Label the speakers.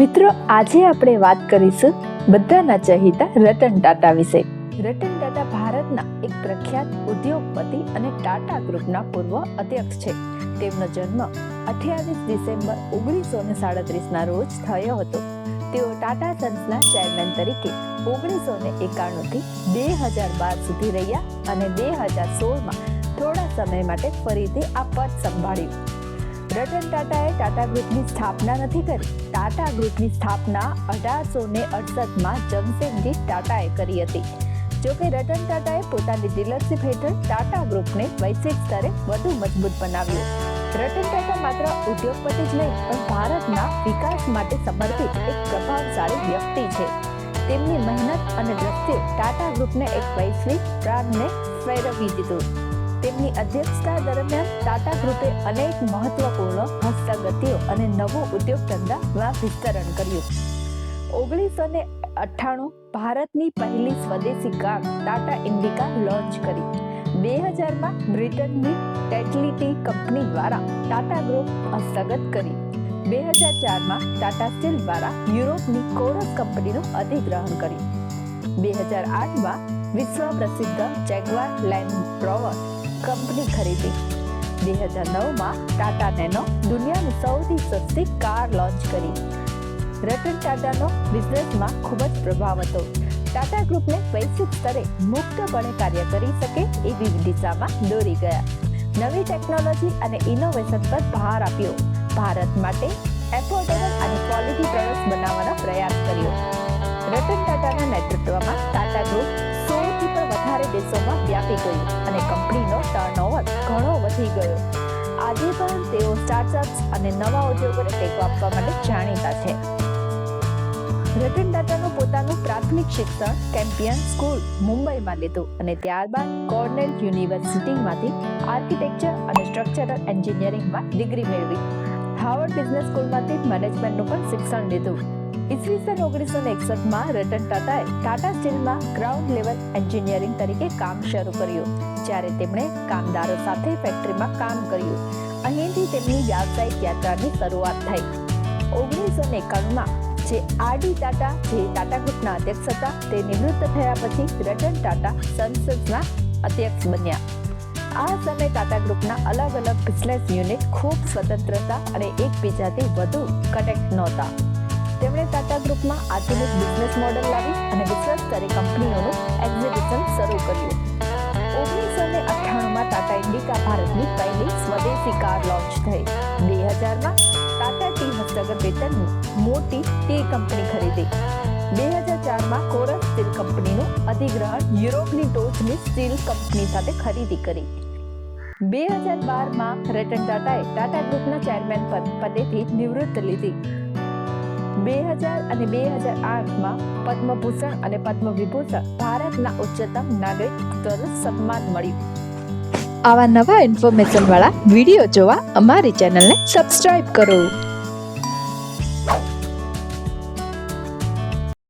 Speaker 1: મિત્રો, આજે આપણે વાત કરીશું બધાના ચહિતા રતન ટાટા વિશે. રતન ટાટા ભારતના એક પ્રખ્યાત ઉદ્યોગપતિ અને ટાટા ગ્રુપના પૂર્વ અધ્યક્ષ છે. તેમનો જન્મ અઠ્યાવીસ ડિસેમ્બર ઓગણીસો ને સાડત્રીસના રોજ થયો હતો. તેઓ ટાટા સન્સના ચેરમેન તરીકે ઓગણીસો ને એકાણુંથી બે હજાર બાર સુધી રહ્યા અને બે હજાર સોળમાં થોડા સમય માટે ફરીથી આ પદ સંભાળ્યું. રતન ટાટાએ ટાટા ગ્રુપની સ્થાપના નથી કરી. ટાટા ગ્રુપની સ્થાપના અઢારસો ને અડસઠમાં જમશેદજી ટાટાએ કરી હતી. જોકે રતન ટાટાએ પોતાની ડીલરશીપ હેઠળ ટાટા ગ્રુપને વૈશ્વિક સ્તરે વધુ મજબૂત બનાવ્યું. રતન ટાટા માત્ર ઉદ્યોગપતિ જ નહીં, પણ ભારતના વિકાસ માટે સમર્પિત એક પ્રભાવશાળી વ્યક્તિ છે. તેમની મહેનત અને દ્રષ્ટિએ ટાટા ગ્રુપને એક વૈશ્વિક બ્રાન્ડને ફેરવી દીધું. તેમની અધ્યક્ષતા દરમિયાન ટાટા ગ્રુપે અનેક મહત્વપૂર્ણ હસ્તગતિઓ અને નવો ઉદ્યોગ ધંધામાં વિસ્તરણ કર્યું. ઓગણીસો ને અઠ્ઠાણું ભારતની પહેલી સ્વદેશી કાર ટાટા ઇન્ડિકા લોન્ચ કરી. બે હજારમાં બ્રિટનની ટેટલિટી કંપની દ્વારા ટાટા ગ્રુપ હસ્તગત કરી. બે હજાર ચારમાં ટાટા સ્ટીલ દ્વારા યુરોપની કોરસ કંપનીનું અધિગ્રહણ કર્યું. બે હજાર આઠમાં વિશ્વ પ્રસિદ્ધ જેગવાર લેન્ડ રોવર કંપની ખરીદી. બે હજાર નવમાં ટાટા નેનો દુનિયાની સૌથી સસ્તી કાર લોન્ચ કરી. રતન ટાટાનો બિઝનેસમાં ખૂબ જ પ્રભાવ હતો. ટાટા ગ્રુપને વૈશ્વિક સ્તરે મુક્તપણે કાર્ય કરી શકે એવી દિશામાં દોરી ગયા. નવી ટેકનોલોજી અને ઇનોવેશન પર ભાર આપ્યો. ભારત માટે એફોર્ડેબલ અને ક્વોલિટી પ્રોડક્ટ્સ બનાવવાનો પ્રયાસ કર્યો. રતન ટાટાના નેતૃત્વમાં ટાટા ગ્રુપ સોળથી પણ વધારે દેશોમાં વ્યાપી ગયું અને કંપનીનો વધી ગયો. આજે પણ તેઓ સ્ટાર્ટઅપ્સ અને નવા ઉદ્યોગોને ટેકો આપવા માટે જાણીતા છે. રતન ટાટાનું પોતાનું પ્રાથમિક શિક્ષણ કેમ્પિયન સ્કૂલ મુંબઈમાં લીધું અને ત્યારબાદ કોર્નેલ યુનિવર્સિટીમાંથી આર્કિટેક્ચર અને સ્ટ્રક્ચરલ એન્જિનિયરિંગમાં ડિગ્રી મેળવી. હાર્વર્ડ બિઝનેસ સ્કૂલમાંથી મેનેજમેન્ટનું પણ શિક્ષણ લીધું. ઈસવીસન ઓગણીસો એકસઠમાં રતન ટાટાએ ટાટા સ્ટીલમાં ગ્રાઉન્ડ લેવલ એન્જિનિયરિંગ તરીકે કામ શરૂ કર્યું, જ્યારે તેમણે કામદારો સાથે ફેક્ટરીમાં કામ કર્યું. અહીંથી તેમની વ્યાવસાયિક યાત્રાની શરૂઆત થઈ. ઓગણીસો ને એકાણુંમાં જે આરડી ટાટા જે ટાટા ગ્રુપના અધ્યક્ષ હતા, તે નિવૃત્ત થયા પછી રતન ટાટા સંસદના અધ્યક્ષ બન્યા. આ સમયે ટાટા ગ્રુપના અલગ અલગ બિઝનેસ યુનિટ ખૂબ સ્વતંત્રતા અને એકબીજાથી વધુ કનેક્ટ નહોતા. તેમણે ટાટા ગ્રુપમાં આધુનિક બિઝનેસ મોડલ લાવી અને વિશ્વ સ્તરે કંપનીઓનું એક્ઝિબિશન શરૂ કર્યું. ઓગણીસો ને અઠ્ઠાણુંમાં ટાટા ઇન્ડિકા ભારતની પહેલી સ્વદેશી કાર લોન્ચ થઈ. બે હજારમાં ટાટા ટી હસ્તગત વેતનની મોટી ટી કંપની ખરીદી. બે હજાર ચારમાં કોરસ સ્ટીલ કંપનીનું અધિગ્રહણ યુરોપની ટોચની સ્ટીલ કંપની સાથે ખરીદી કરી. બે હજાર બારમાં રતન ટાટાએ ટાટા ગ્રુપના ચેરમેન પદ પદેથી નિવૃત્ત લીધી. બે હજાર અને બે હજાર આઠમાં પદ્મભૂષણ અને પદ્મવિભૂષણ ભારતના ઉચ્ચતમ નાગરિક સન્માન મળ્યું. આવા નવા ઇન્ફોર્મેશન વાળા વીડિયો જોવા અમારી ચેનલને સબસ્ક્રાઇબ કરો.